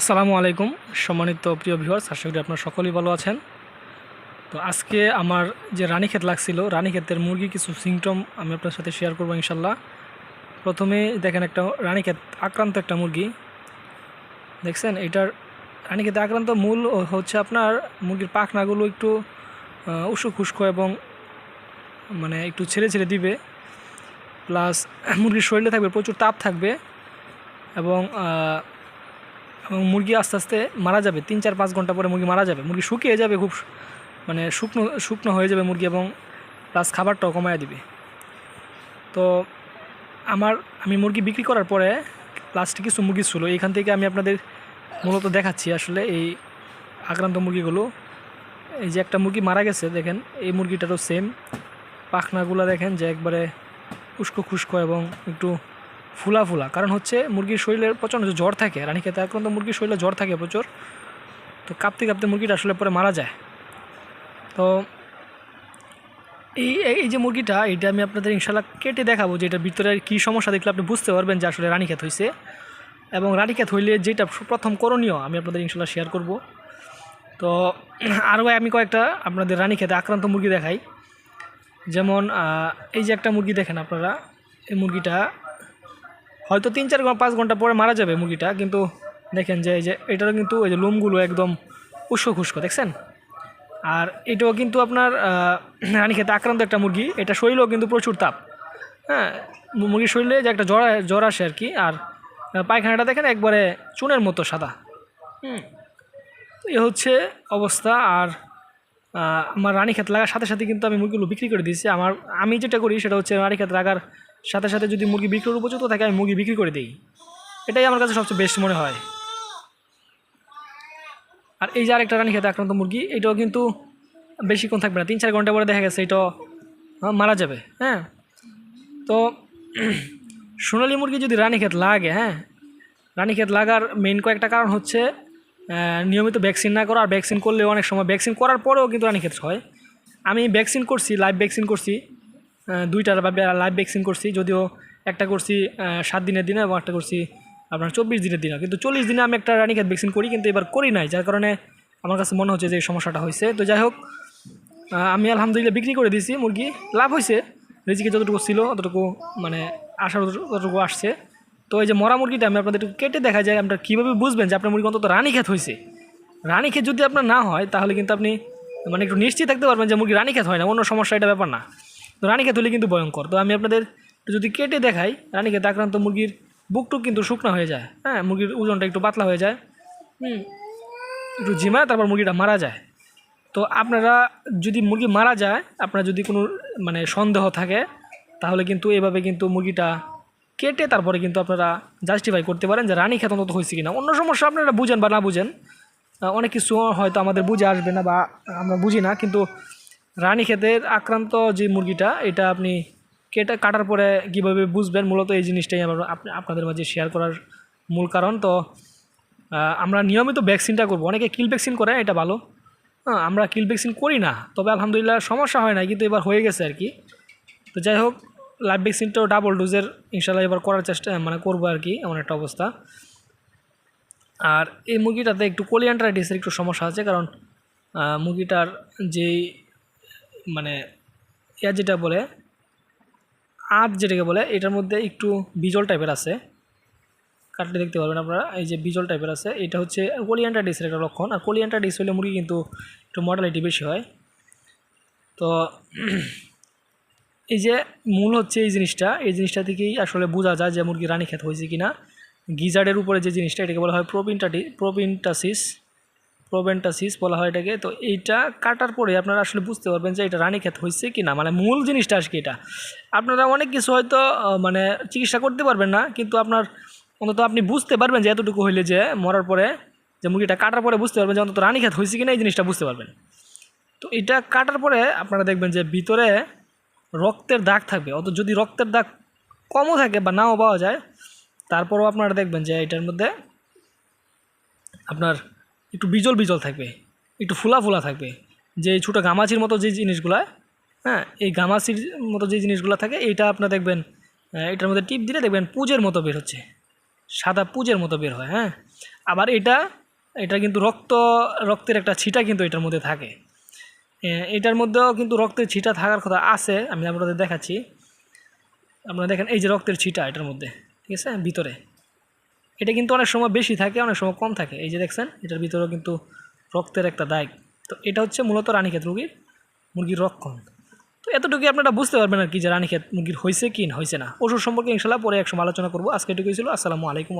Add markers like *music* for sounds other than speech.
আসসালামু আলাইকুম, সম্মানিত প্রিয় ভিউয়ার্স আশা করি আপনারা সকলেই ভালো আছেন। তো আজকে আমার যে রানীক্ষেত লাগছিল, রানীক্ষেতের মুরগি কিছু সিমটম আমি আপনার সাথে শেয়ার করব ইনশাল্লাহ প্রথমে দেখেন একটা রানীক্ষেত আক্রান্ত একটা মুরগি। দেখছেন? এটার রানীক্ষেতে আক্রান্ত মূল হচ্ছে আপনার মুরগির পাখনাগুলো একটু উস্কো খুস্কো এবং মানে একটু ছেড়ে ছেড়ে দিবে। প্লাস মুরগির শরীরে থাকবে, প্রচুর তাপ থাকবে এবং এবং মুরগি আস্তে আস্তে মারা যাবে, তিন চার পাঁচ ঘণ্টা পরে মুরগি মারা যাবে। মুরগি শুকিয়ে যাবে খুব মানে শুকনো শুকনো হয়ে যাবে মুরগি এবং প্লাস খাবারটাও কমায় দিবে। তো আমার, আমি মুরগি বিক্রি করার পরে লাস্টে কিছু মুরগি ছিল এইখান থেকে আমি আপনাদের মূলত দেখাচ্ছি আসলে এই আক্রান্ত মুরগিগুলো। এই যে একটা মুরগি মারা গেছে, দেখেন, এই মুরগিটারও সেম পাখনাগুলো দেখেন যে একবারে উস্কো খুস্কো এবং একটু ফুলা ফুলা। কারণ হচ্ছে মুরগির শরীরে প্রচণ্ড জ্বর থাকে রানী খেতে আক্রান্ত মুরগির শরীরে জ্বর থাকে প্রচুর, তো কাঁপতে কাঁপতে মুরগিটা আসলে পরে মারা যায়। তো এই, এই- যে মুরগিটা, এটা আমি আপনাদের ইনশাল্লাহ কেটে দেখাবো যে এটার ভিতরে কী সমস্যা দেখলে আপনি বুঝতে পারবেন যে আসলে রানী রানীক্ষেত হয়েছে এবং রানী রানীক্ষেত হইলে যেটা প্রথম করণীয় আমি আপনাদের ইনশাল্লাহ শেয়ার করব। তো আরও আমি কয়েকটা আপনাদের রানীক্ষেতে আক্রান্ত মুরগি দেখাই। যেমন এই যে একটা মুরগি দেখেন আপনারা, এই মুরগিটা হয়তো তিন চার পাঁচ ঘণ্টা পরে মারা যাবে মুরগিটা, কিন্তু দেখেন যে এই যে এটারও কিন্তু এই যে লোমগুলো একদম উস্কো খুস্কো, দেখছেন? আর এটাও কিন্তু আপনার রানী *clears throat* খেতে আক্রান্ত একটা মুরগি, এটা শরীরেও কিন্তু প্রচুর তাপ। হ্যাঁ মুরগির শরীরে যে একটা জ্বর জ্বর আসে আর কি, আর পায়খানাটা দেখেন একবারে চুনের মতো সাদা। হুম এ হচ্ছে অবস্থা। আর আমার রানী ক্ষেত লাগার সাথে সাথে কিন্তু আমি মুরগিগুলো বিক্রি করে দিয়েছি। আমার, আমি যেটা করি সেটা হচ্ছে রানী ক্ষেত লাগার সাথে সাথে যদি মুরগি বিক্রির উপযুক্ত থাকে, আমি মুরগি বিক্রি করে দিই। এটাই আমার কাছে সবচেয়ে বেস্ট মনে হয়। আর এই যে আরেকটা রানী খেতে আক্রান্ত মুরগি, এটাও কিন্তু বেশিক্ষণ থাকবে না, তিন চার ঘণ্টা পরে দেখা গেছে এটাও মারা যাবে হ্যাঁ। তো *clears throat* সোনালি মুরগি যদি রানীক্ষেত লাগে হ্যাঁ রানীক্ষেত লাগার মেইন কয়েকটা কারণ হচ্ছে নিয়মিত ভ্যাকসিন না করা আর ভ্যাকসিন করলে অনেক সময় ভ্যাকসিন করার পরেও কিন্তু অনেক ক্ষেত্রে হয়। আমি ভ্যাকসিন করছি লাইভ ভ্যাকসিন করছি আহ, দুইটার লাইভ ভ্যাকসিন করছি যদিও একটা করছি সাত দিনের দিনে এবং একটা করছি আপনার চব্বিশ দিনের দিনে। কিন্তু চল্লিশ দিনে আমি একটা রানীক্ষেত ভ্যাকসিন করি কিন্তু এবার করি নাই যার কারণে আমার কাছে মনে হচ্ছে যে এই সমস্যাটা হয়েছে। তো যাই হোক আমি আলহামদুলিল্লাহ বিক্রি করে দিয়েছি মুরগি। লাভ হয়েছে রিজিকে যতটুকু ছিল ততটুকু মানে আসার ততটুকু আসছে। তো এই যে মরা মুরগিটা আমি আপনাদের একটু কেটে দেখা যায় আপনার কীভাবে বুঝবেন যে আপনার মুরগি অন্তত রানী খেত হয়েছে। রানী খেত যদি আপনার না হয়, তাহলে কিন্তু আপনি মানে একটু নিশ্চিত থাকতে পারবেন যে মুরগি রানী খেত হয় না, অন্য সমস্যা, এটা ব্যাপার না। তো রানী খেত হলে কিন্তু ভয়ঙ্কর। তো আমি আপনাদের যদি কেটে দেখাই, রানী খেতে আক্রান্ত মুরগির বুকটুক কিন্তু শুকনো হয়ে যায়। হ্যাঁ মুরগির ওজনটা একটু পাতলা হয়ে যায়। হুম, একটু ঝিমায়, তারপর মুরগিটা মারা যায়। তো আপনারা যদি মুরগি মারা যায়, আপনার যদি কোনো মানে সন্দেহ থাকে, তাহলে কিন্তু এভাবে কিন্তু মুরগিটা কেটে তারপরে কিন্তু আপনারা জাস্টিফাই করতে পারেন যে রানী খেত অন্তত হয়েছে কিনা। অন্য সমস্যা আপনারা বুঝেন বা না বুঝেন অনেক কিছু হয়তো আমাদের বুঝে আসবে না বা আমরা বুঝি না, কিন্তু রানী ক্ষেতের আক্রান্ত যে মুরগিটা, এটা আপনি কেটে কাটার পরে কীভাবে বুঝবেন? মূলত এই জিনিসটাই আমার আপনি, আপনাদের মাঝে শেয়ার করার মূল কারণ। তো আমরা নিয়মিত ভ্যাকসিনটা করব। অনেকে কিল ভ্যাকসিন করে, এটা ভালো। হ্যাঁ আমরা কিল ভ্যাকসিন করি না, তবে আলহামদুলিল্লাহ সমস্যা হয় না কিন্তু এবার হয়ে গেছে আর কি। তো যাই হোক লাইভ ভ্যাকসিনটাও ডাবল ডোজের ইনশাল্লাহ এবার করার চেষ্টা মানে করব আর কি, এমন একটা অবস্থা। আর এই মুরগিটাতে একটু কোলিয়ান্টারাইটিসের একটু সমস্যা আছে, কারণ মুরগিটার যেই মানে ইয়া যেটা বলে, আঁত যেটাকে বলে, এটার মধ্যে একটু বিজল টাইপের আছে। কাটলে দেখতে পারবেন আপনারা, এই যে বিজল টাইপের আছে, এটা হচ্ছে কোলিয়ান্টারাইটিসের একটা লক্ষণ। আর কোলিয়ান্টারাইটিস হলে মুরগি কিন্তু একটু মর্টালিটি বেশি হয়। তো এই যে মূল হচ্ছে এই জিনিসটা এই জিনিসটা থেকেই আসলে বোঝা যায় যে মুরগি রানী খেত হয়েছে কিনা। গিজার্ডের উপরে যে জিনিসটা, এটাকে বলা হয় প্রোপিনটাটি, প্রোপিনটাসিস প্রোবেন্টাসিস বলা হয় এটাকে। তো এইটা কাটার পরে আপনারা আসলে বুঝতে পারবেন যে এটা রানী খেত হয়েছে কি না মানে মূল জিনিসটা আজকে এটা। আপনারা অনেক কিছু হয়তো মানে চিকিৎসা করতে পারবেন না, কিন্তু আপনার অন্তত আপনি বুঝতে পারবেন যে এতটুকু হইলে যে মরার পরে যে মুরগিটা কাটার পরে বুঝতে পারবেন যে অন্তত রানী খেত হয়েছে কিনা এই জিনিসটা বুঝতে পারবেন। তো এটা কাটার পরে আপনারা দেখবেন যে ভিতরে রক্তের দাগ থাকবে। অত যদি রক্তের দাগ কমও থাকে বা নাও পাওয়া যায়, তারপরও আপনারা দেখবেন যে এটার মধ্যে আপনার একটু বিজল বিজল থাকবে, একটু ফুলা ফুলা থাকবে। যে ছোটো গামাচির মতো যে জিনিসগুলা হ্যাঁ এই গামাচির মতো যে জিনিসগুলো থাকে, এইটা আপনার দেখবেন এটার মধ্যে টিপ দিলে দেখবেন পুজের মতো বের হচ্ছে। সাদা পুজের মতো বের হয় হ্যাঁ। আবার এটা এটা কিন্তু রক্ত, রক্তের একটা ছিটা কিন্তু এটার মধ্যে থাকে। এটার মধ্যেও কিন্তু রক্তের ছিটা থাকার কথা আছে, আমি আপনাদের দেখাচ্ছি। আপনারা দেখেন, এই যে রক্তের ছিটা এটার মধ্যে, ঠিক আছে? ভিতরে। এটা কিন্তু অনেক সময় বেশি থাকে, অনেক সময় কম থাকে। এই যে দেখছেন, এটার ভিতরেও কিন্তু রক্তের একটা দাগ। তো এটা হচ্ছে মূলত রানীক্ষেত রুগীর মুরগির রক্ষণ। তো এতটুকু আপনারা বুঝতে পারবেন আর কি যে রানীক্ষেত মুরগির হয়েছে কি হয়েছে না। ওষুধ সম্পর্কে ইনশাল্লাহ পরে একসময় আলোচনা করব। আজকে এটুকুই ছিল। আসসালামু আলাইকুম।